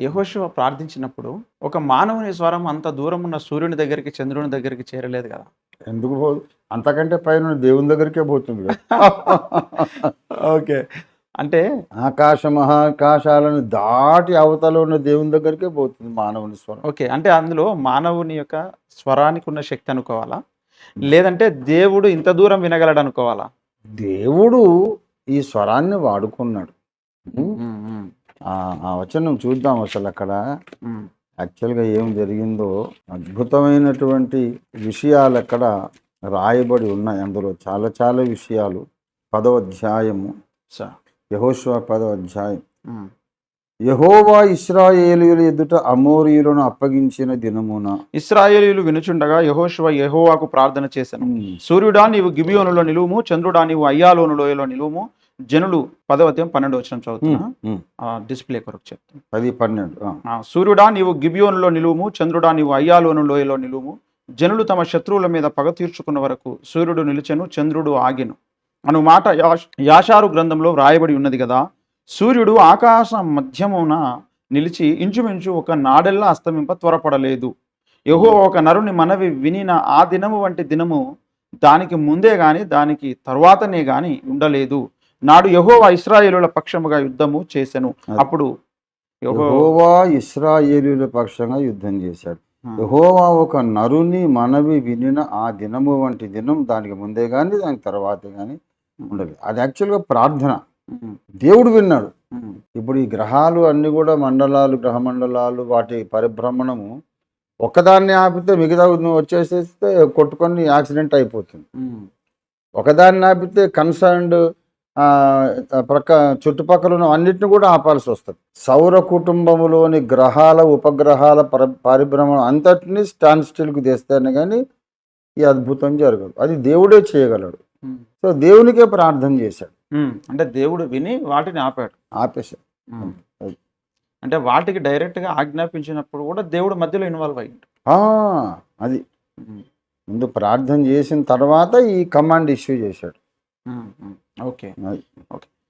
యెహోషువ ప్రార్థించినప్పుడు ఒక మానవుని స్వరం అంత దూరం ఉన్న సూర్యుని దగ్గరికి చంద్రుని దగ్గరికి చేరలేదు కదా? ఎందుకు పోదు అంతకంటే పైన దేవుని దగ్గరికే పోతుంది ఓకే. అంటే ఆకాశ మహాకాశాలను దాటి అవతల ఉన్న దేవుని దగ్గరికే పోతుంది మానవుని స్వరం. ఓకే. అంటే అందులో మానవుని యొక్క స్వరానికి ఉన్న శక్తి అనుకోవాలా? లేదంటే దేవుడు ఇంత దూరం వినగలడు అనుకోవాలా? దేవుడు ఈ స్వరాన్ని వాడుకున్నాడు. ఆ వచనం చూద్దాం అసలు అక్కడ. యాక్చువల్గా ఏం జరిగిందో అద్భుతమైనటువంటి విషయాలు అక్కడ రాయబడి ఉన్నాయి. అందులో చాలా చాలా విషయాలు. పదవ అధ్యాయము. యహోశ్వ పదవ అధ్యాయం. యహోవా ఇస్రాయేలీయుల ఎదుట అమోరీయులను అప్పగించిన దినమున. ఇస్రాయేలీలు వినుచుండగా యెహోషువ యెహోవాకు ప్రార్థన చేశాను సూర్యుడా నీవు గిబియోనులో నిలువుము చంద్రుడా నీవు అయ్యాలోను లోయలో నిలువుము జనులు పదవత్యం పన్నెండు వచ్చిన చదువుతున్నా. డిస్ప్లే కొరకు చెప్తాను పది పన్నెండు సూర్యుడా నీవు గిబియోనులో నిలువుము చంద్రుడా నీవు అయ్యాలోను లోయలో నిలువుము. జనులు తమ శత్రువుల మీద పగ తీర్చుకున్న వరకు సూర్యుడు నిలిచెను చంద్రుడు ఆగెను. అను మాట యాష్- యాషారు గ్రంథంలో వ్రాయబడి ఉన్నది కదా సూర్యుడు ఆకాశ మధ్యమున నిలిచి ఇంచుమించు ఒక నాడెల్లా అస్తమింప త్వరపడలేదు. యహో ఒక నరుని మనవి వినిన ఆ దినము వంటి దినము దానికి ముందే గాని దానికి తర్వాతనే గాని ఉండలేదు. నాడు యహోవా ఇస్రాయేలుల పక్షముగా యుద్ధము చేసెను. అప్పుడు యెహో- యెహోవా ఇస్రాయేలీయుల పక్షంగా యుద్ధం చేశాడు. యెహోవా ఒక నరుని మనవి వినిన ఆ దినము వంటి దినం దానికి ముందే కానీ దానికి తర్వాతే కానీ ఉండదు. అది యాక్చువల్గా ప్రార్థన. దేవుడు విన్నాడు. ఇప్పుడు ఈ గ్రహాలు అన్ని కూడా మండలాలు గ్రహ మండలాలు వాటి పరిభ్రమణము ఒకదాన్ని ఆపితే మిగతా వచ్చేసేస్తే కొట్టుకొని యాక్సిడెంట్ అయిపోతుంది. ఒకదాన్ని ఆపితే కన్సర్న్డ్ ప్రక్క చుట్టుపక్కల ఉన్న అన్నిటిని కూడా ఆపాల్సి వస్తుంది. సౌర కుటుంబములోని గ్రహాల ఉపగ్రహాల పర పరిభ్రమణం అంతటిని స్టాండ్ స్టిల్కి తెస్తేనే కానీ ఈ అద్భుతం జరగదు. అది దేవుడే చేయగలడు. సో దేవునికే ప్రార్థన చేశాడు. అంటే దేవుడు విని వాటిని ఆపాడు. ఆపేశాడు. అంటే వాటికి డైరెక్ట్గా ఆజ్ఞాపించినప్పుడు కూడా దేవుడు మధ్యలో ఇన్వాల్వ్ అయ్యిండు. అది. ముందు ప్రార్థన చేసిన తర్వాత ఈ కమాండ్ ఇష్యూ చేశాడు. ఓకే అది. ఓకే